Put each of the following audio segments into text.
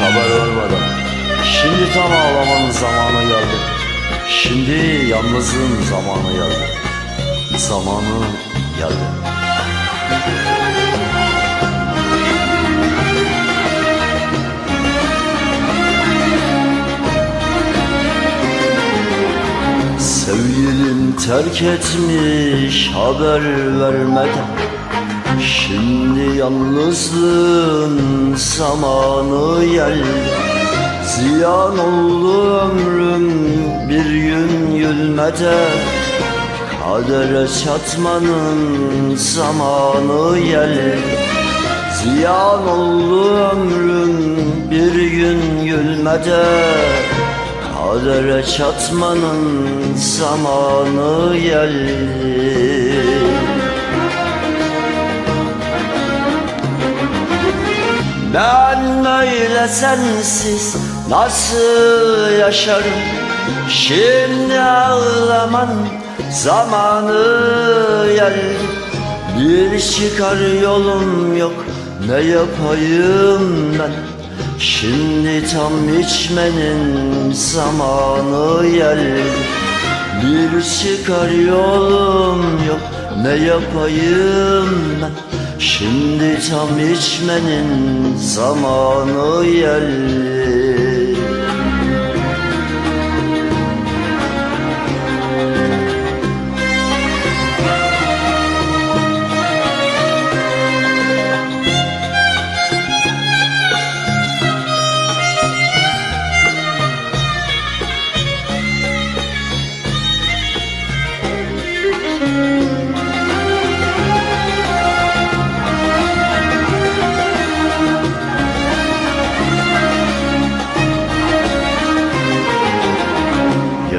haber vermeden. Şimdi tam ağlamanın zamanı geldi. Şimdi yalnızlığın zamanı geldi. Zamanı geldi. Sevgilim terk etmiş haber vermeden Şimdi yalnızlığın zamanı geldi Ziyan oldu ömrüm bir gün gülmeden Kadere çatmanın zamanı geldi Ziyan oldu ömrüm bir gün gülmeden Kadere çatmanın zamanı geldi Ben böyle sensiz nasıl yaşarım? Şimdi ağlaman zamanı geldi Bir çıkar yolum yok ne yapayım ben? Şimdi tam içmenin zamanı geldi Bir çıkar yolum yok ne yapayım ben Şimdi tam içmenin zamanı geldi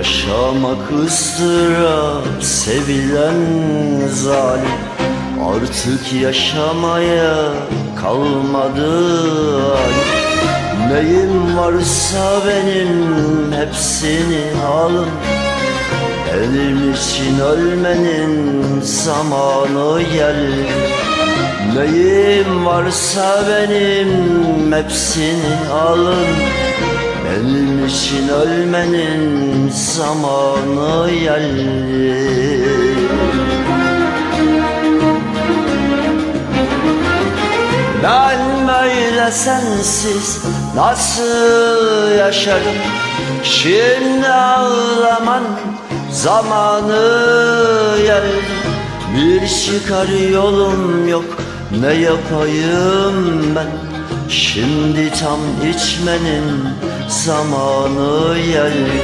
Yaşamak ıstırap sevilen zalim. Artık yaşamaya kalmadı halim. Neyim varsa benim hepsini alın Benim için ölmenin zamanı geldi. Neyim varsa benim hepsini alın benim için ölmenin zamanı geldi. Ben böyle sensiz nasıl yaşarım Şimdi ağlaman zamanı geldi. Bir çıkar yolum yok ne yapayım ben Şimdi tam içmenin zamanı geldi.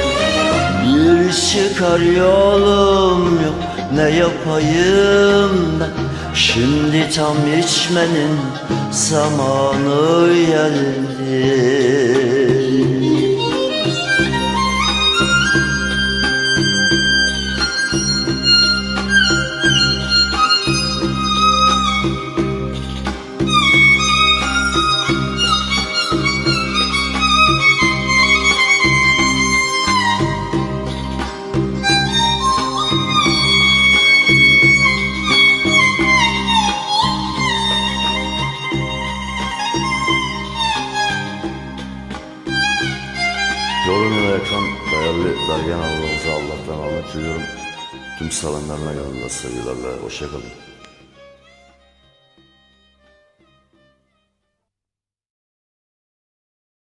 Bir çıkar yolum yok ne yapayım ben? Şimdi tam içmenin zamanı geldi Yorum ve ekran değerli Bergen ablamıza Allah'tan rahmet diliyorum. Tüm sevenlerine gönüller sevgilerle. Hoşçakalın.